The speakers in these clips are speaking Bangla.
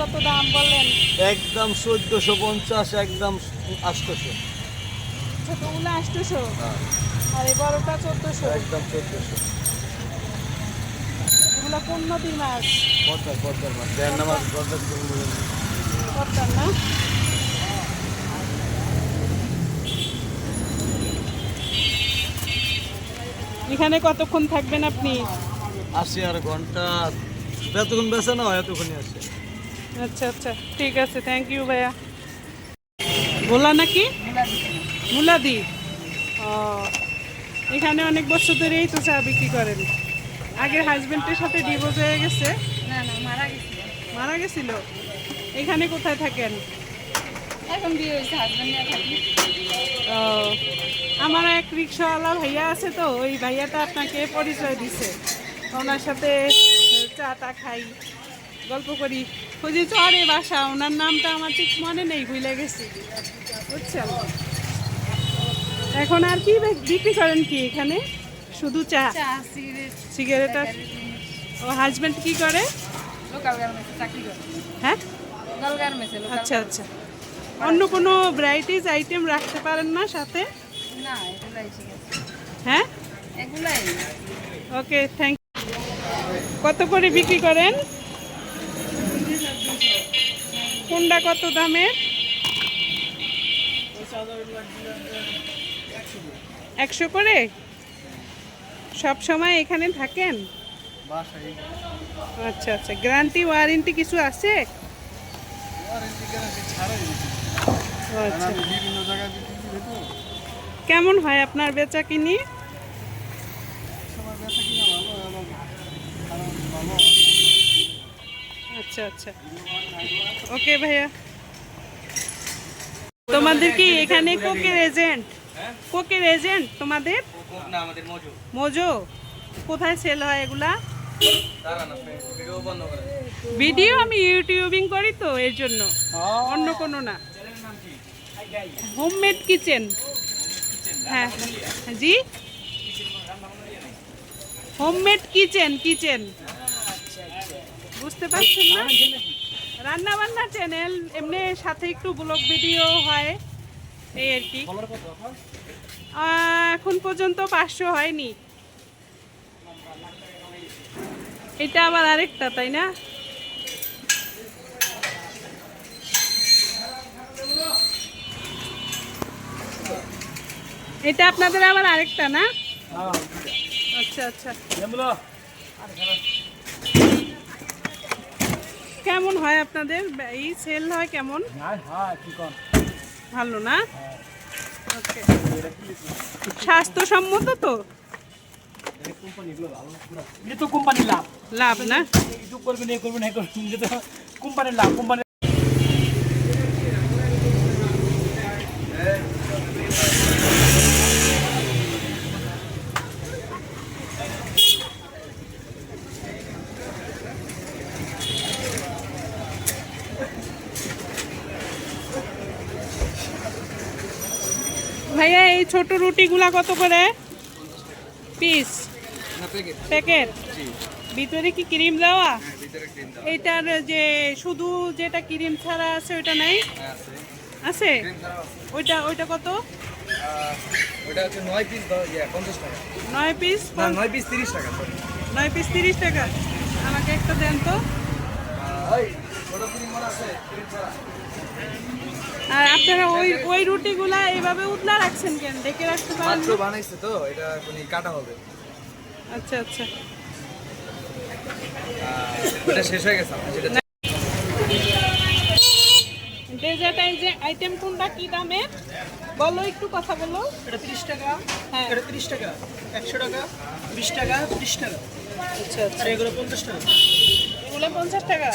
কত দাম বললেন একদম চোদ্দশো পঞ্চাশ একদম আটশোশো ছোটগুলো আটশোশো হ্যাঁ। আর এই বড়টা চোদ্দোশো। একদম চোদ্দশো। এগুলো কোন নদীর মাছ। পদ্মার পদ্মার মাছ। পদ্মার। পদ্মার না? এখানে কতক্ষণ থাকবেন আপনি? আসি আর ঘণ্টা যতক্ষণ বেছে না হয় এতক্ষণই আসে। আচ্ছা আচ্ছা ঠিক আছে থ্যাংক ইউ ভাইয়া। ভোলা নাকি? মুলাদি ও এখানে অনেক বছর ধরেই তো চা বিক্রি করেন। আগের হাজবেন্ডের সাথে ডিভোর্স হয়ে গেছে? না না মারা গেছে মারা গেছিল? এখানে কোথায় থাকেন? এখন বিয়ে হয়েছে হাজব্যান্ড ও আমার এক রিক্সাওয়ালা ভাইয়া আছে তো ওই ভাইয়াটা আপনাকে পরিচয় দিছে। ওনার সাথে চা টা খাই। গল্প করি। খুঁজি চরে বাসা ওনার নামটা আমার ঠিক মনে নেই ভুলে গেছি। বুঝছেন এখন আর কি বিক- বিক্রি করেন কি এখানে? শুধু চা? সিগারেট। আর ও হাজব্যান্ড কি করে? হ্যাঁ? আচ্ছা আচ্ছা। অন্য কোনো ভ্যারাইটিস আইটেম রাখতে পারেন না সাথে? হ্যাঁ? ওকে থ্যাংক কত করে বিক্রি করেন? কোনটা কত দামের? একশো করে? সব সময় এখানে থাকেন? আচ্ছা আচ্ছা। গ্যারান্টি, ওয়ারেন্টি কিছু আছে? আচ্ছা। কেমন হয় আপনার বেচা কিনি সময় বেচা কিনা ভালো এবং খারাপ ভালো আচ্ছা আচ্ছা। ওকে ভাইয়া। তোমাদের কি এখানে কোকের এজেন্ট? কোকের এজেন্ট তোমাদের? মজু। কোথায় সেল হয় এগুলা? ভিডিও ভিডিও আমি ইউটিউবিং করি তো এর জন্য। অন্য কোনো না। Homemade kitchen. হ্যাঁ। জি? Homemade kitchen kitchen. বুঝতে পারছেন না? রান্না বান্না চ্যানেল এমনি সাথে একটু ব্লগ ভিডিও হয় এই আর কি। এখন? পর্যন্ত পাঁচশো হয়নি। এটা আবার আরেকটা তাই না? এটা আপনাদের আবার আরেকটা না? আচ্ছা আচ্ছা। কেমন হয় আপনাদের? এই সেল হয় কেমন? ভালো না? ওকে স্বাস্থ্যসম্মত তো? কোম্পানির লাভ। লাভ না? করবেন কোম্পানির লাভ। কোম্পানি ভাইয়া এই ছোট রুটিগুলা কত করে? পিস প্যাকেট ভিতরে কি ক্রিম দেওয়া? এইটার যে শুধু যেটা ক্রিম ছাড়া আছে ওইটা নাই? আছে। ওইটা ওইটা কত? ওটা হচ্ছে নয় পিস পঞ্চাশ টাকা। নয় পিস না পিস তিরিশ টাকা sorry। নয় পিস তিরিশ টাকা। আমাকে একটা দেন তো। মনে আর আপনারা ওই ওই রুটিগুলা এইভাবে উতলা রাখছেন কেন? ডেকে রাখতে পারেন মাত্র বানাইছে তো এটা এখন কাটা হবে। আচ্ছা আচ্ছা। ওটা শেষ হয়ে গেছে যেটা ডেজার্ট যে আইটেম কোনটা কি দামের বলো একটু কথা বলো। এটা তিরিশ টাকা হ্যাঁ। এটা তিরিশ টাকা একশো টাকা বিশ টাকা ত্রিশ টাকা। আচ্ছা আচ্ছা। এগুলো পঞ্চাশ টাকা। এগুলো পঞ্চাশ টাকা?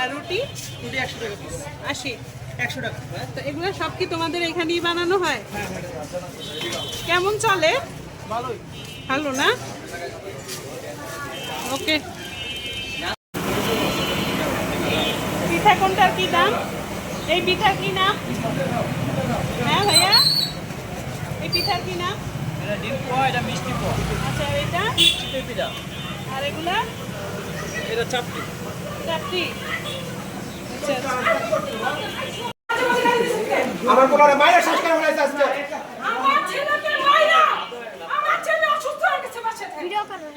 আর রুটি? রুটি একশো টাকা পিস আশি। একশো টাকা। তো এগুলো সব কি তোমাদের এখানেই বানানো হয়? কেমন চলে? ভালোই। ভালো না? ওকে। পিঠা কোনটার কি দাম? এই পিঠার কি নাম? হ্যাঁ ভাইয়া? এই পিঠার কি নাম? এটা ডিম পোয়া এটা মিষ্টি পোয়া। আচ্ছা এটা? পিঠা আর এগুলা? এটা চাপটি আমার পোলারে মায়ের শেষ করে হয়েছে ছেলে অসুস্থ হয়ে গেছে বাসা ভিডিও করুন।